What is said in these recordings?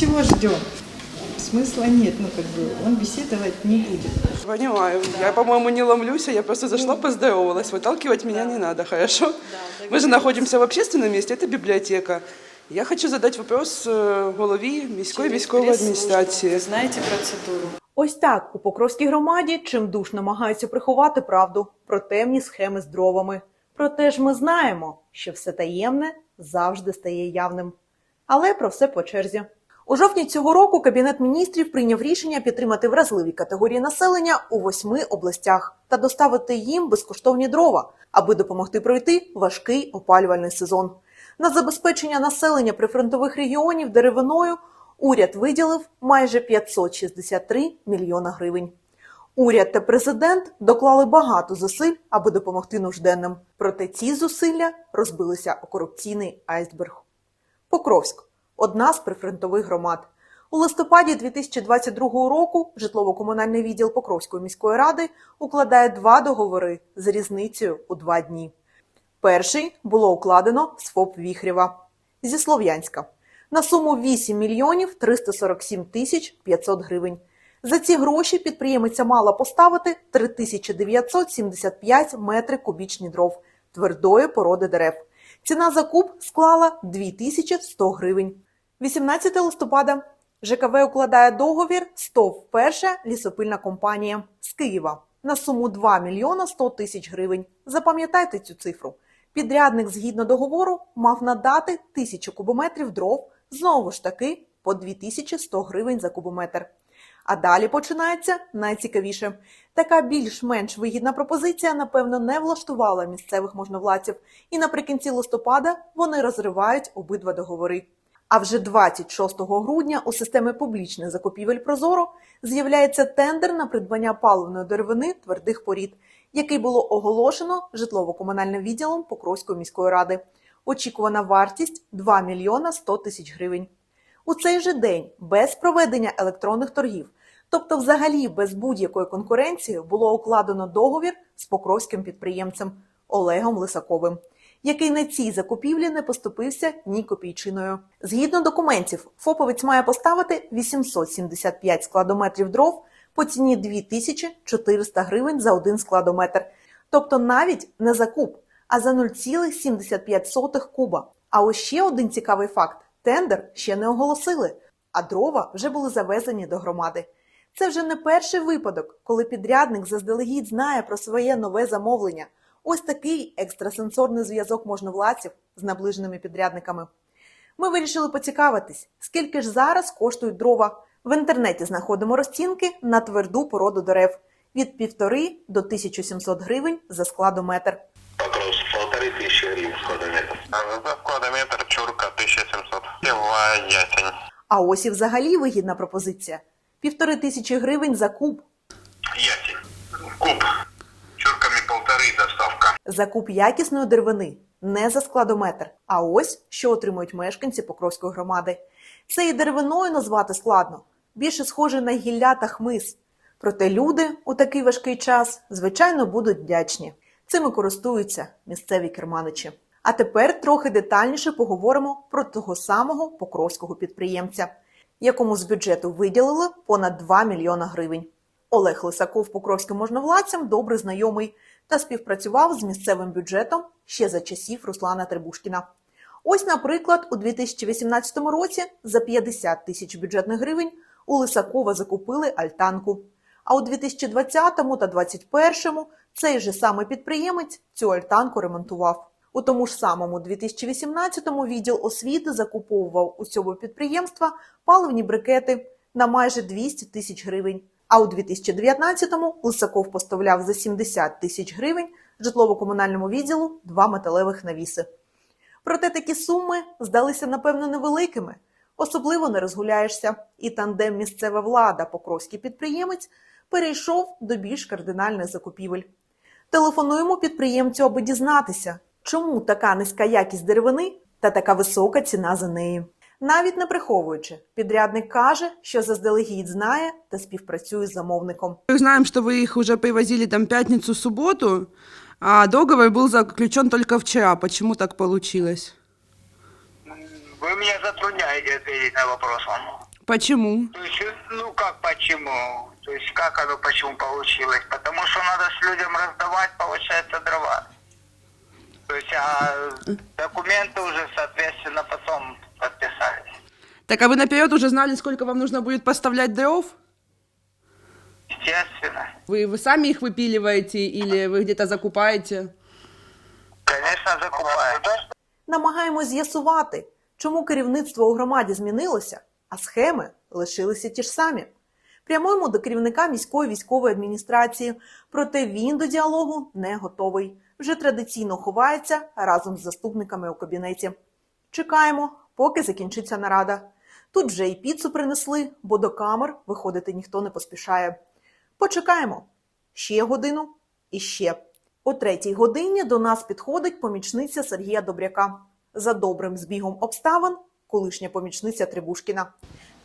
чего ждем? Смысла нет, ну как бы он беседовать не будет. Понимаю. Я, по-моему, не ломлюсь, а я просто зашла, поздоровалась. Выталкивать меня не надо, хорошо? Мы же находимся в общественном месте, это библиотека. Я хочу задать вопрос э, голові міської військової адміністрації. Знаете процедуру? Ось так у Покровській громаді чимдуж намагаються приховати правду про темні схеми з дровами. Проте ж ми знаємо, що все таємне завжди стає явним. Але про все по черзі. У жовтні цього року Кабінет міністрів прийняв рішення підтримати вразливі категорії населення у восьми областях та доставити їм безкоштовні дрова, аби допомогти пройти важкий опалювальний сезон. На забезпечення населення прифронтових регіонів деревиною уряд виділив майже 563 мільйона гривень. Уряд та президент доклали багато зусиль, аби допомогти нужденним. Проте ці зусилля розбилися о корупційний айсберг. Покровськ одна з прифронтових громад. У листопаді 2022 року житлово-комунальний відділ Покровської міської ради укладає два договори з різницею у два дні. Перший було укладено з ФОП Віхрєва зі Слов'янська на суму 8 мільйонів 347 тисяч 500 гривень. За ці гроші підприємиця мала поставити 3975 метри кубічні дров твердої породи дерев. Ціна за куб склала 2100 гривень. 18 листопада ЖКВ укладає договір з ТОВ «Перша лісопильна компанія» з Києва на суму 2 мільйона 100 тисяч гривень. Запам'ятайте цю цифру. Підрядник згідно договору мав надати тисячу кубометрів дров, знову ж таки по 2100 гривень за кубометр. А далі починається найцікавіше. Така більш-менш вигідна пропозиція, напевно, не влаштувала місцевих можновладців, і наприкінці листопада вони розривають обидва договори. А вже 26 грудня у системі публічних закупівель Прозоро з'являється тендер на придбання паливної деревини твердих порід, який було оголошено житлово-комунальним відділом Покровської міської ради. Очікувана вартість 2 мільйона 100 тисяч гривень. У цей же день, без проведення електронних торгів, тобто взагалі без будь-якої конкуренції, було укладено договір з покровським підприємцем Олегом Лисаковим, який на цій закупівлі не поступився ні копійчиною. Згідно документів, ФОПовець має поставити 875 складометрів дров по ціні 2400 гривень за один складометр, тобто навіть не за куб, а за 0,75 куба. А ось ще один цікавий факт: тендер ще не оголосили, а дрова вже були завезені до громади. Це вже не перший випадок, коли підрядник заздалегідь знає про своє нове замовлення. Ось такий екстрасенсорний зв'язок можновладців з наближеними підрядниками. Ми вирішили поцікавитись, скільки ж зараз коштують дрова. В інтернеті знаходимо розцінки на тверду породу дерев від півтори до 1700 гривень за складометр. Покровск, полторы тысячи гривен складометр. За складометр чурка 1700. Пила ясень. А ось і взагалі вигідна пропозиція: півтори тисячі гривень за куб. Ясень. Куб. Чурками полторы доставка. За куб якісної деревини, не за складометр. А ось що отримують мешканці Покровської громади. Це і деревиною назвати складно, більше схоже на гілля та хмиз. Проте люди у такий важкий час, звичайно, будуть вдячні. Цими користуються місцеві керманичі. А тепер трохи детальніше поговоримо про того самого покровського підприємця, якому з бюджету виділили понад 2 мільйона гривень. Олег Лисаков покровським можновладцям добре знайомий та співпрацював з місцевим бюджетом ще за часів Руслана Требушкіна. Ось, наприклад, у 2018 році за 50 тисяч бюджетних гривень у Лисакова закупили альтанку. А у 2020 та 2021 цей же самий підприємець цю альтанку ремонтував. У тому ж самому 2018-му відділ освіти закуповував у цього підприємства паливні брикети на майже 200 тисяч гривень. А у 2019-му Лисаков поставляв за 70 тисяч гривень житлово-комунальному відділу два металевих навіси. Проте такі суми здалися, напевно, невеликими. Особливо не розгуляєшся, і тандем місцева влада, покровський підприємець, перейшов до більш кардинальних закупівель. Телефонуємо підприємцю, аби дізнатися, чому така низька якість деревини та така висока ціна за неї. Навіть не приховуючи, підрядник каже, що заздалегідь знає та співпрацює з замовником. Мы знаем, что вы их уже привозили там пятницу, субботу, а договор был заключен только вчера. Почему так получилось? Вы меня затрудняете ответить на вопрос вам. Почему? То есть, ну как почему? То есть как оно почему получилось? Потому что надо с людям раздавать, получается, дрова. То есть, а документы уже, соответственно, потом подписались. Так а вы наперед уже знали, сколько вам нужно будет поставлять дров? Естественно. Вы, вы сами их выпиливаете или вы где-то закупаете? Конечно, закупают. Намагаємось з'ясувати, чому керівництво у громаді змінилося, а схеми лишилися ті ж самі. Прямуємо до керівника міської військової адміністрації, проте він до діалогу не готовий. Вже традиційно ховається разом з заступниками у кабінеті. Чекаємо, поки закінчиться нарада. Тут вже і піцу принесли, бо до камер виходити ніхто не поспішає. Почекаємо ще годину і ще. О третій годині до нас підходить помічниця Сергія Добряка. За добрим збігом обставин колишня помічниця Трибушкіна.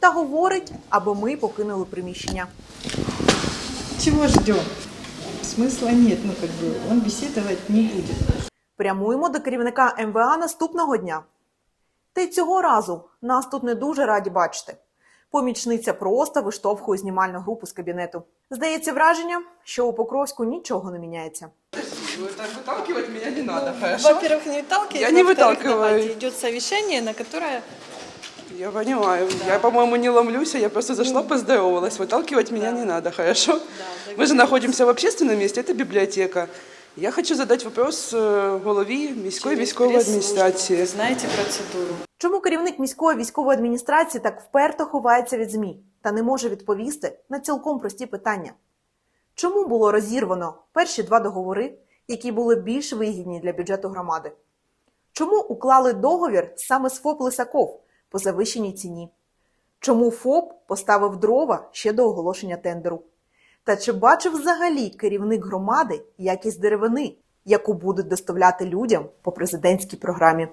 Та говорить, аби ми покинули приміщення. Чего ждем? Смысла нет, ну как бы, он беседовать не будет. Прямуємо до керівника МВА наступного дня. Та й цього разу нас тут не дуже раді бачити. Помічниця просто виштовхує знімальну групу з кабінету. Здається враження, що у Покровську нічого не міняється. Так выталкивать меня не надо, хорошо? Во-первых, не выталкивать. Я не во-вторых, выталкиваю. давайте, Идет совещание, на которое Я понимаю. Я, по-моему, не ломлюсь, а я просто зашла, поздоровалась. Выталкивать меня не надо, хорошо? Мы же находимся в общественном месте, это библиотека. Я хочу задать вопрос э, голові міської військової адміністрації. вы знаете процедуру. Чому керівник міської військової адміністрації так вперто ховається від ЗМІ та не може відповісти на цілком прості питання? Чому було розірвано перші два договори, які були більш вигідні для бюджету громади? Чому уклали договір саме з ФОП Лисаков по завищеній ціні? Чому ФОП поставив дрова ще до оголошення тендеру? Та чи бачив взагалі керівник громади якість деревини, яку будуть доставляти людям по президентській програмі?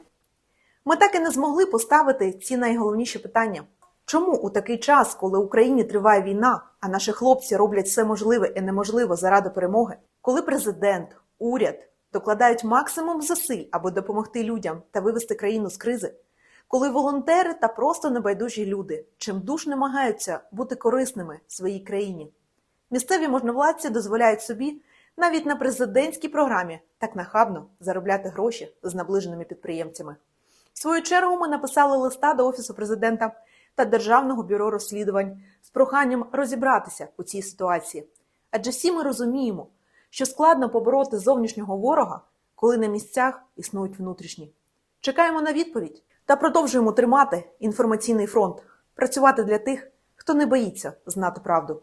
Ми так і не змогли поставити ці найголовніші питання. Чому у такий час, коли в Україні триває війна, а наші хлопці роблять все можливе і неможливе заради перемоги, коли президент, уряд докладають максимум зусиль, аби допомогти людям та вивести країну з кризи, коли волонтери та просто небайдужі люди чимдуж намагаються бути корисними своїй країні, місцеві можновладці дозволяють собі навіть на президентській програмі так нахабно заробляти гроші з наближеними підприємцями. В свою чергу ми написали листа до Офісу президента та Державного бюро розслідувань з проханням розібратися у цій ситуації. Адже всі ми розуміємо, що складно побороти зовнішнього ворога, коли на місцях існують внутрішні. Чекаємо на відповідь та продовжуємо тримати інформаційний фронт, працювати для тих, хто не боїться знати правду.